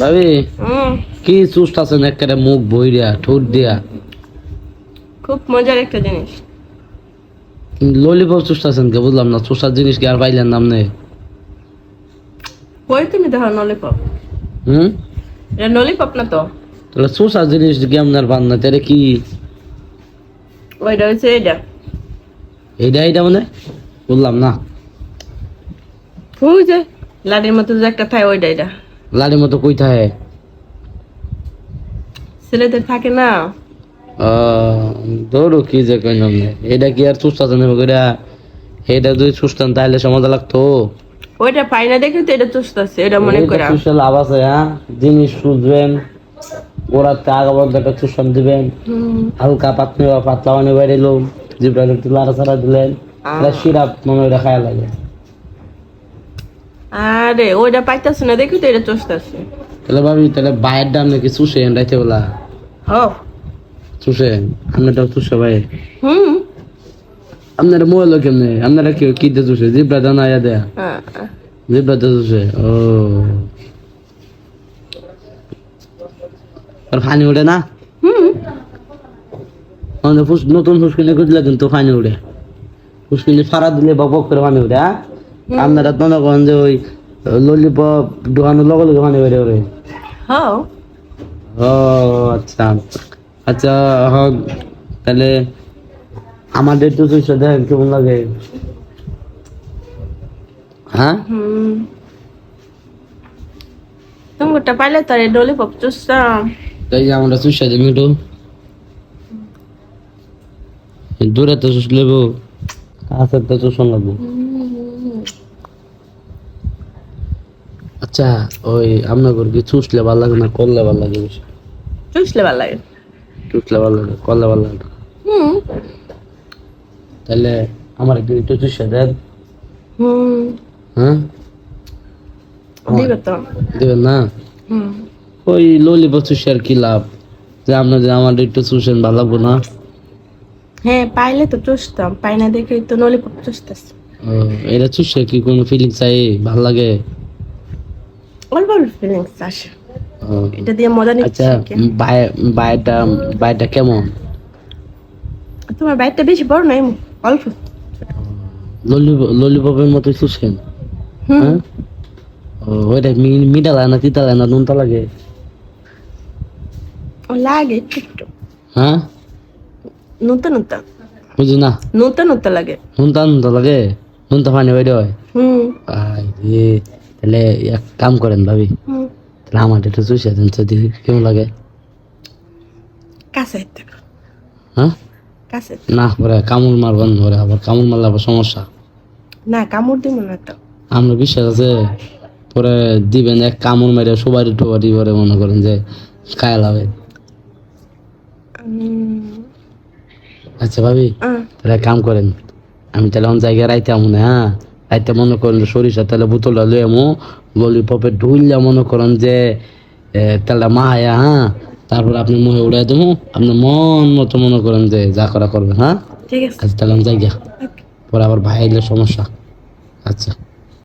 ভাবি কি চুষ্ট আছেন? একেবারে মুখ বইরা ঠোঁট দিয়া। খুব মজার একটা জিনিস। ললিপপ চুষ্ট আছেন কে? বুঝলাম না চুষার জিনিস কি আর পাইলেন নাম নেই? কই তুমি দেখো নলিপপ হুম? এটা নলিপপ না তো? তাহলে চুষার জিনিস কি আপনার বান না? তাহলে কি? ওইটা হচ্ছে এটা এইটা এইটা মানে? বললাম না। ওই যে লাডির মতো যে একটা থাকে ওইটা এটা লাড়ির মতো কই থাকে? ছেলেদের থাকে না? কি যে কই এটা কি আর নেবে এটা যদি তাহলে সমাজে লাগতো। ওইটা পাই না দেখে তো এটা চুষতেছে এটা মনে করে চুষে লাভ আছে হ্যাঁ? জিনিস সুজবেন ওরাতে আগাবন্ধ একটা চুষণ দিবেন। হালকা পাতনি বা পাতলা পানি বাইরে এলো জিবরা একটু লাড়া ছাড়া দিলেন সিরাপ মনে হয় খায়া লাগে। আরে ওইটা পাইতেছে না দেখি তো এটা চুষতেছে। তাহলে ভাবি তাহলে বাইরের দাম নাকি চুষে রাইতে বলা? হ। চুষে? আপনারটাও চুষে ভাই? হুম। আপনারা মোবাইল কেমনে? আপনারা কি কি দিয়ে চুষে? জিবরা দানা ইয়া দেয়া। জিবরা দিয়ে চুষে? ও। আর পানি ওঠে না? হুম। ফুস- নতুন ফুসকিনি খুঁজলে কিন্তু পানি উঠে ফুসকিনি ফাড়া দিলে বক করে পানি উঠে হ্যাঁ? আপনারা তো মনে করেন যে ওই ললিপপ ঢুকানোর লগে লগে পানি বেড়ে ওরে হ ও আচ্ছা। আচ্ছা হোক তাহলে আমাদের তো চুষে দেখেন কেমন লাগে। হ্যাঁ? হুম। তোমারটা পাইলে তার ললিপপ চুষতাম তাই আমরা চুষে যাবি একটু। দূরে তো চুষ লেবো কাছের তো চুষন লাগবো। আচ্ছা ওই আপনার কি চুষলে ভালো লাগে না করলে ভালো লাগে বেশি? চুষলে ভালো লাগে। চুষলে ভালো লাগে করলে ভালো লাগে হুম। তাহলে আমার একটু একটু চুষে দেন। হুম। হ্যাঁ? দিবে দেবেন না? হুম। ওই ললিপপ চুষে আর কি লাভ? যে আপনাদের আমার একটু চুষেন ভালো লাগবো না? হ্যাঁ পাইলে তো চুষতাম পাই না দেখে তো ললিপপ চুষতেছে। এটা চুষে কি কোনো ফিলিংস চাই? ভালো লাগে? অল্প অল্প ফিলিংস আসে এটা দিয়ে মজা নিচ্ছি আচ্ছা কি? বাই- বাইরটা বাইরটা কেমন তোমার বাইকটা বেশি বড় নয় অল্প। ললিপপের মতো চুষেন। হুম। হ্যাঁ? ওইটা মি- লাগে না তিতা লাগে না নুনটা লাগে। লাগে একটু। হ্যাঁ? নতুন নতুন বুঝি না। লাগে। নুনটা লাগে? নুনটা পানি হয়? হুম। আই রে। তাহলে এক কাম করেন ভাবি। তাহলে আমার একটু চুষে দেন দেখি কেমন লাগে। কাছে হ্যাঁ? কাছে না ওরা কামড় মারবেন ওরা আবার কামড় মারলে আবার সমস্যা। না কামড় দিব না তো। আমরা বিশ্বাস আছে পরে দিবেন এক কামড় মেরে সবারই টোবারি করে মনে করেন যে খায়া লাভে উম, আচ্ছা ভাবি তাহলে এক কাম করেন আমি তাহলে অন জায়গায় রাইতে আমু না হ্যাঁ? রাইতে মনে করেন সরিষা তাহলে বোতলটা লই আমু ললিপপে ঢুইলা মনে করেন যে তাহলে তেলটা মাহায়া হ্যাঁ তারপর আপনি মুহে উড়াই দেবো আপনি মন মতো মনে করেন যে যা করা করবেন হ্যাঁ ঠিক আছে। আচ্ছা তাহলে আমি যাই গিয়া। পরে আবার ভাই এলে সমস্যা। আচ্ছা।